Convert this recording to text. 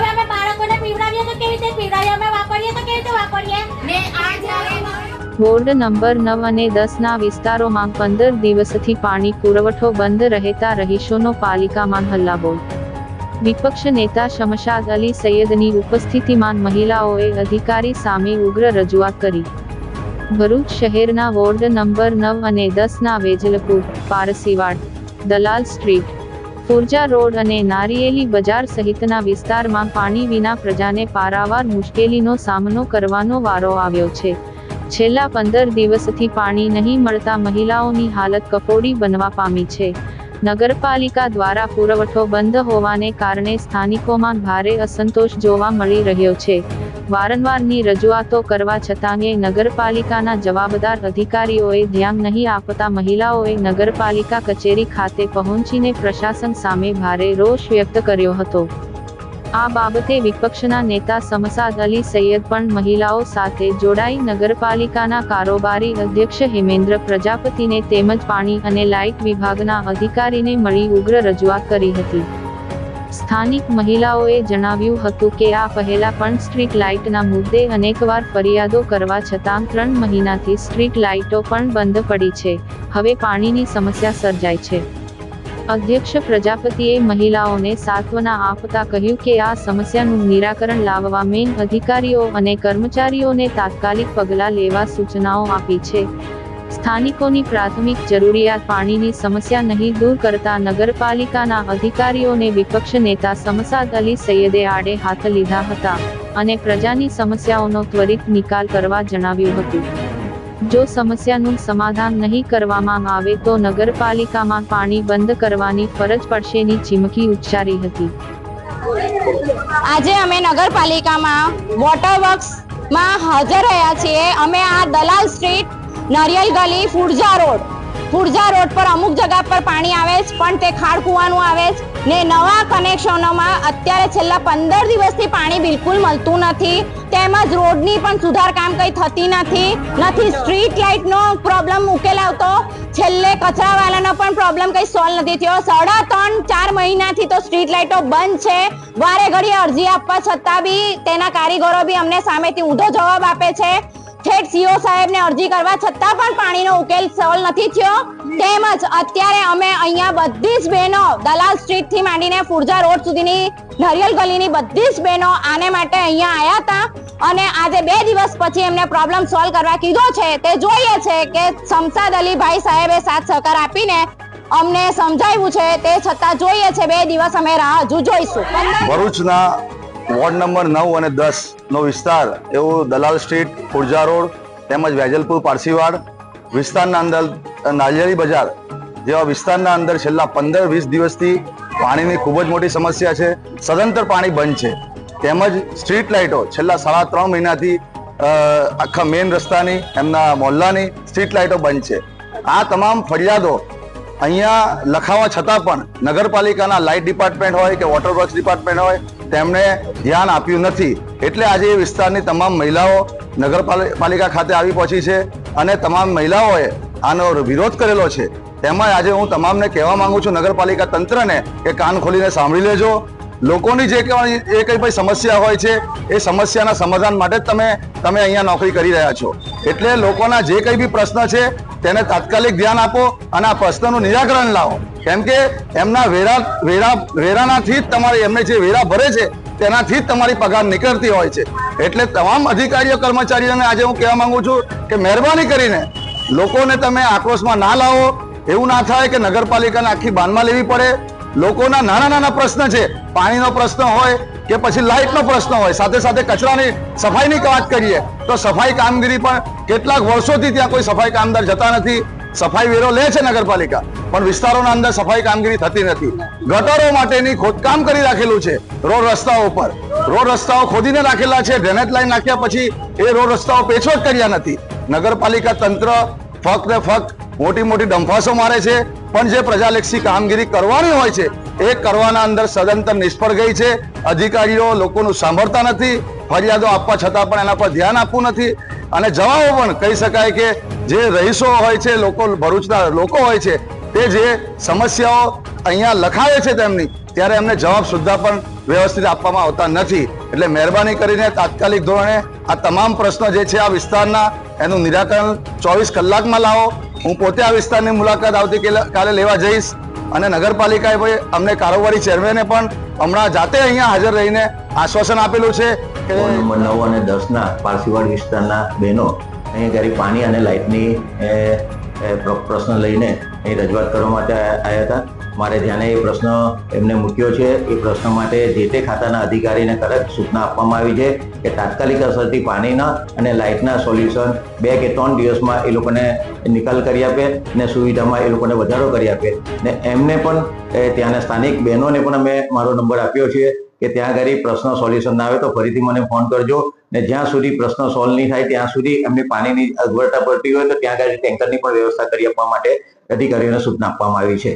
હવે અમે બાળકોને પીવડાવીએ તો કેવી રીતે પીવડાવીએ? અમે વાપરીએ તો કેવી રીતે વાપરીએ? ને આ જ્યારે વોર્ડ નંબર નવ અને દસના વિસ્તારોમાં પંદર દિવસથી પાણી પુરવઠો બંધ રહેતા રહીશોનો પાલિકામાં હલ્લાબોલ વિપક્ષ નેતા શમશાદ અલી સૈયદની ઉપસ્થિતિમાં મહિલાઓએ અધિકારી સામે ઉગ્ર રજૂઆત કરી. ભરૂચ શહેરના વોર્ડ નંબર નવ અને દસના વેજલપુર પારસીવાડ દલાલ સ્ટ્રીટ ફુરજા રોડ અને નારિયેલી બજાર સહિતના વિસ્તારમાં પાણી વિના પ્રજાને પારાવાર મુશ્કેલીનો સામનો કરવાનો વારો આવ્યો છે. છેલ્લા પંદર દિવસથી પાણી નહીં મળતા મહિલાઓની હાલત કફોડી બનવા પામી છે. નગરપાલિકા દ્વારા પુરવઠો બંધ હોવાને કારણે સ્થાનિકોમાં ભારે અસંતોષ જોવા મળી રહ્યો છે. વારંવારની રજૂઆતો કરવા છતાં નગરપાલિકાના જવાબદાર અધિકારીઓએ ધ્યાન નહીં આપતા મહિલાઓએ નગરપાલિકા કચેરી ખાતે પહોંચીને પ્રશાસન સામે ભારે રોષ વ્યક્ત કર્યો હતો. આ બાબતે વિપક્ષના નેતા સમસાદ અલી સૈયદ પણ મહિલાઓ સાથે જોડાઈ નગરપાલિકાના કારોબારી અધ્યક્ષ હેમેન્દ્ર પ્રજાપતિને તેમજ પાણી અને લાઇટ વિભાગના અધિકારીને મળી ઉગ્ર રજૂઆત કરી હતી. સ્થાનિક મહિલાઓએ જણાવ્યું હતું કે આ પહેલા પણ સ્ટ્રીટ લાઇટના મુદ્દે અનેકવાર ફરિયાદો કરવા છતાં ત્રણ મહિનાથી સ્ટ્રીટ લાઇટો પણ બંધ પડી છે. હવે પાણીની સમસ્યા સર્જાય છે. અધ્યક્ષ પ્રજાપતિએ મહિલાઓને સાંત્વના આપતા કહ્યું કે આ સમસ્યાનું નિરાકરણ લાવવા મેન અધિકારીઓ અને કર્મચારીઓને તાત્કાલિક પગલાં લેવા સૂચનાઓ આપી છે. સ્થાનિકોની પ્રાથમિક જરૂરિયાત પાણીની સમસ્યા નહીં દૂર કરતા નગરપાલિકાના અધિકારીઓને વિપક્ષ નેતા સમસાદ અલી સૈયદે આડે હાથ લીધા હતા અને પ્રજાની સમસ્યાઓનો ત્વરિત નિકાલ કરવા જણાવ્યું હતું. જો સમસ્યાનું સમાધાન નહીં કરવામાં આવે તો નગરપાલિકામાં પાણી બંધ કરવાની ફરજ પડશેની ચીમકી ઉચ્ચારી હતી. આજે અમે નગરપાલિકામાં વોટર વર્ક્સમાં હાજર રહ્યા છીએ. અમે આ દલાલ સ્ટ્રીટ નરિયલ ગલી ફુરજા રોડ. ફુરજા રોડ પર અમુક જગા પર પાણી આવે છે, પણ તે ખાડ કૂવાનું આવે છે. ને નવા કનેક્શનોમાં અત્યારે છેલ્લા પંદર દિવસથી પાણી બિલકુલ મળતું નથી. તેમજ રોડની પણ સુધાર કામ કંઈ થતી નથી. નથી સ્ટ્રીટ લાઇટનો પ્રોબ્લેમ ઉકેલાવતો છેલ્લે કચરાવાલાનો પણ પ્રોબ્લેમ કંઈ સોલ્વ નથી થયો. સાડા ત્રણ, ચાર મહિનાથી તો સ્ટ્રીટ લાઇટો બંધ છે. વારે ઘડી અરજી આપવા છતાં બી તેના કારીગરો બી અમને સામેથી ઊંધો જવાબ આપે છે. ઠેઠ સીઓ સાહેબને અરજી કરવા છતાં પણ પાણીનો ઉકેલ સોલ્વ નથી થયો. તેમજ અત્યારે અમે અહીંયા બધી જ બહેનો દલાલ સ્ટ્રીટથી માંડીને ફુરજા રોડ સુધીની નરિયલ ગલીની બધી જ બહેનો આને માટે અહીંયા આવ્યા હતા. અને આજે બે દિવસ પછી એમને પ્રોબ્લેમ સોલ્વ કરવા કીધો છે. તે જોઈએ છે કે શમસાદ અલીભાઈ સાહેબે સાથ સહકાર આપીને અમને સમજાવ્યું છે. તે છતાં જોઈએ છે બે દિવસ અમે રાહ હજુ જોઈશું. ભરૂચના વોર્ડ નંબર નવ અને દસ નો વિસ્તાર, એવું દલાલ સ્ટ્રીટ ખુર્જા રોડ તેમજ વેજલપુર, પારસીવાડ વિસ્તારના અંદર નાળિયેરી બજાર જેવા વિસ્તારના અંદર છેલ્લા પંદર, વીસ દિવસથી પાણીની ખૂબ જ મોટી સમસ્યા છે. સદંતર પાણી બંધ છે. તેમજ સ્ટ્રીટ લાઇટો છેલ્લા સાડા ત્રણ મહિનાથી આખા મેઇન રસ્તાની, એમના મોહલ્લાની સ્ટ્રીટ લાઇટો બંધ છે. આ તમામ ફરિયાદો અહીંયા લખાવા છતાં પણ નગરપાલિકાના લાઇટ ડિપાર્ટમેન્ટ હોય કે વોટર વર્ક્સ ડિપાર્ટમેન્ટ હોય, તેમણે ધ્યાન આપ્યું નથી. એટલે આજે એ વિસ્તારની તમામ મહિલાઓ નગરપાલિકા ખાતે આવી પહોંચી છે અને તમામ મહિલાઓએ આનો વિરોધ કરેલો છે. તેમાં આજે હું તમામને કહેવા માંગુ છું, નગરપાલિકા તંત્રને કે કાન ખોલીને સાંભળી લેજો. લોકોની જે કઈ એ કઈ ભાઈ સમસ્યા હોય છે, એ સમસ્યાના સમાધાન માટે જ તમે તમે અહીંયા નોકરી કરી રહ્યા છો. એટલે લોકોના જે કઈ બી પ્રશ્ન છે, તેને તાત્કાલિક ધ્યાન આપો અને આ પ્રશ્નનું નિરાકરણ લાવો. કેમ કે એમના વેરા વેરા વેરાનાથી જ તમારે એમને જે વેરા ભરે છે, તેનાથી જ તમારી પગાર નીકળતી હોય છે. એટલે તમામ અધિકારીઓ, કર્મચારીઓને આજે હું કહેવા માંગુ છું કે મહેરબાની કરીને લોકોને તમે આક્રોશમાં ના લાવો. એવું ના થાય કે નગરપાલિકાને આખી બાનમાં લેવી પડે. લોકોના નાના નાના પ્રશ્ન છે. પાણીનો પ્રશ્ન હોય કે પછી લાઇટનો પ્રશ્ન હોય. સાથે સાથે કચરાની સફાઈની વાત કરીએ, તો સફાઈ કામગીરી પણ કેટલાક વર્ષોથી ત્યાં કોઈ સફાઈ કામદાર જતા નથી. સફાઈ વેરો લે છે નગરપાલિકા, પણ વિસ્તારોના અંદર સફાઈ કામગીરી થતી નથી. ગટરો માટેની ખોદકામ કરી રાખેલું છે રોડ રસ્તાઓ ઉપર. રોડ રસ્તાઓ ખોદીને રાખેલા છે. ડ્રેનેજ લાઈન નાખ્યા પછી એ રોડ રસ્તાઓ પેચવટ કર્યા નથી. નગરપાલિકા તંત્ર ફક્ત ફક્ત મોટી મોટી ડંફાસો મારે છે, પણ જે પ્રજાલક્ષી કામગીરી કરવાની હોય છે, એ કરવાના અંદર સદંતર નિષ્ફળ ગઈ છે. અધિકારીઓ લોકોનું સાંભળતા નથી, ફરિયાદો આપવા છતાં પણ એના પર ધ્યાન આપવું નથી. અને જવાબો પણ કહી શકાય કે જે રહીશો હોય છે, લોકો ભરૂચના લોકો હોય છે, તે જે સમસ્યાઓ અહીંયા લખાવે છે તેમની, ત્યારે એમને જવાબ સુદ્ધા પણ વ્યવસ્થિત આપવામાં આવતા નથી. એટલે મહેરબાની કરીને તાત્કાલિક ધોરણે આ તમામ પ્રશ્નો જે છે આ વિસ્તારના, એનું નિરાકરણ ચોવીસ કલાકમાં લાવો. હું પોતે આ વિસ્તારની મુલાકાત આવતી કાલે લેવા જઈશ અને નગરપાલિકાએ ભાઈ અમને કારોબારી ચેરમેને પણ હમણાં જાતે અહીંયા હાજર રહીને આશ્વાસન આપેલું છે કે નવ અને દસના પારસીવાડ વિસ્તારના બહેનો અહીંયા જ્યારે પાણી અને લાઇટની પ્રશ્ન લઈને અહીં રજૂઆત કરવા માટે આવ્યા હતા. મારે ધ્યાને એ પ્રશ્ન એમને મૂક્યો છે. એ પ્રશ્ન માટે જે તે ખાતાના અધિકારીને કડક સૂચના આપવામાં આવી છે કે તાત્કાલિક અસરથી પાણીના અને લાઇટના સોલ્યુશન બે કે ત્રણ દિવસમાં એ લોકોને નિકાલ કરી આપે ને સુવિધામાં એ લોકોને વધારો કરી આપે. ને એમને પણ ત્યાંના સ્થાનિક બહેનોને પણ અમે મારો નંબર આપ્યો છે. કે ત્યાં આગળ પ્રશ્ન સોલ્યુશન ના આવે તો ફરીથી મને ફોન કરજો ને જ્યાં સુધી પ્રશ્ન સોલ્વ નહીં થાય ત્યાં સુધી એમને પાણીની અગવડતા પડતી હોય તો ત્યાં આગળ ટેન્કરની પણ વ્યવસ્થા કરી આપવા માટે અધિકારીઓને સૂચના આપવામાં આવી છે.